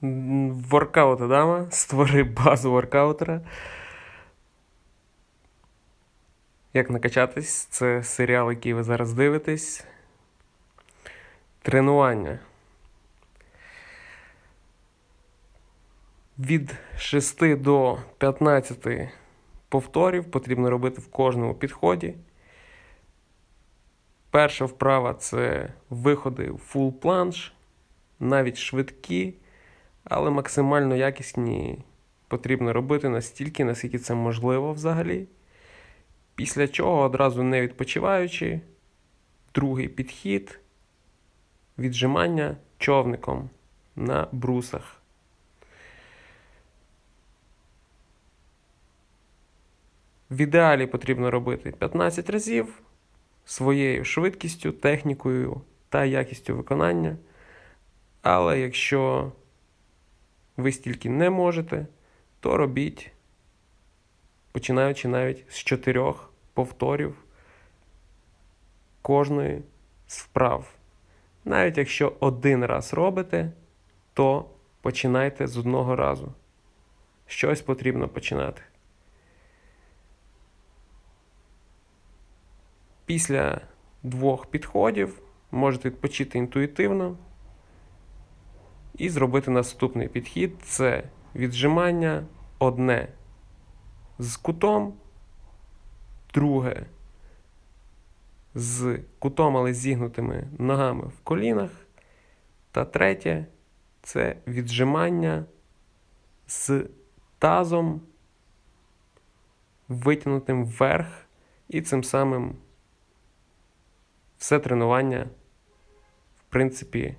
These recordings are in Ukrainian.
Воркаут Адама, створи базу воркаутера. Як накачатись? Це серіал, який ви зараз дивитесь. Тренування. Від 6 до 15 повторів потрібно робити в кожному підході. Перша вправа це виходи в full планш, навіть швидкі, але максимально якісні потрібно робити настільки, наскільки це можливо взагалі. Після чого одразу не відпочиваючи, другий підхід віджимання човником на брусах. В ідеалі потрібно робити 15 разів своєю швидкістю, технікою та якістю виконання. Але якщо ви стільки не можете, то робіть, починаючи навіть з чотирьох повторів кожної з вправ. Навіть якщо один раз робите, то починайте з одного разу. Щось потрібно починати. Після двох підходів можете відпочити інтуїтивно і зробити наступний підхід це віджимання одне з кутом, друге з кутом, але зігнутими ногами в колінах. Та третє це віджимання з тазом, витягнутим вверх, і цим самим все тренування, в принципі,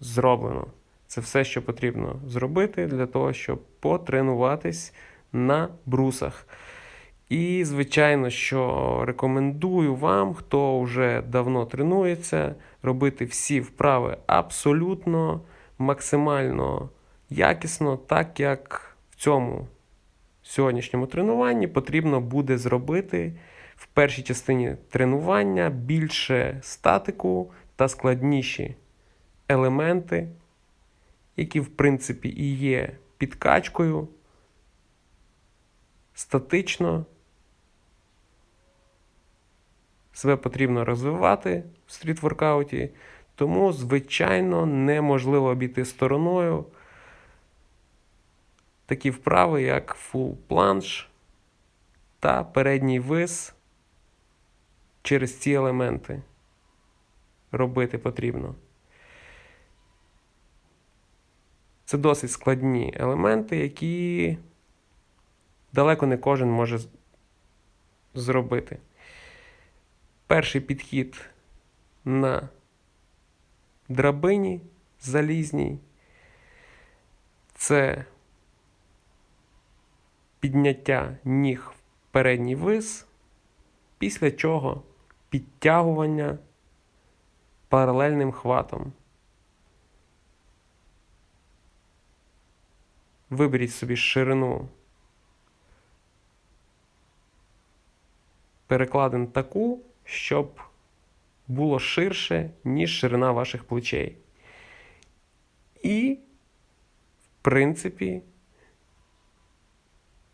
зроблено. Це все, що потрібно зробити для того, щоб потренуватись на брусах. І, звичайно, що рекомендую вам, хто вже давно тренується, робити всі вправи абсолютно максимально якісно, так як в цьому сьогоднішньому тренуванні потрібно буде зробити в першій частині тренування більше статику та складніші елементи, які, в принципі, і є підкачкою статично. Себе потрібно розвивати в стріт-воркауті, тому, звичайно, неможливо обійти стороною такі вправи, як full планш та передній вис через ці елементи робити потрібно. Це досить складні елементи, які далеко не кожен може зробити. Перший підхід на драбині залізній це підняття ніг в передній вис, після чого підтягування паралельним хватом. Виберіть собі ширину перекладин таку, щоб було ширше, ніж ширина ваших плечей. І, в принципі,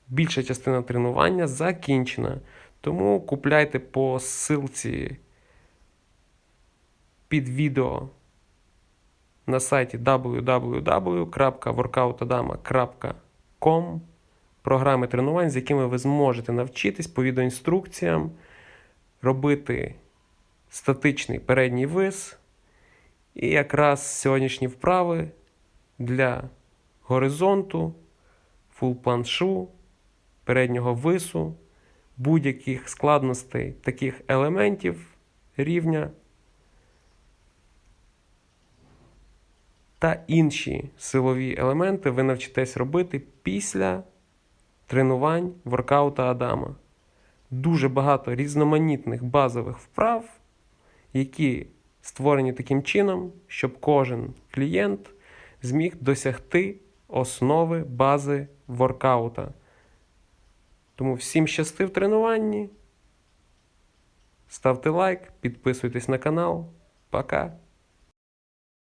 більша частина тренування закінчена. Тому купляйте по ссылці під відео на сайті www.workoutadama.com програми тренувань, з якими ви зможете навчитись по відеоінструкціям робити статичний передній вис. І якраз сьогоднішні вправи для горизонту, фул планшу, переднього вису, будь-яких складностей таких елементів рівня. Та інші силові елементи ви навчитесь робити після тренувань воркаута Адама. Дуже багато різноманітних базових вправ, які створені таким чином, щоб кожен клієнт зміг досягти основи бази воркаута. Тому всім щасти в тренуванні. Ставте лайк, підписуйтесь на канал. Пока!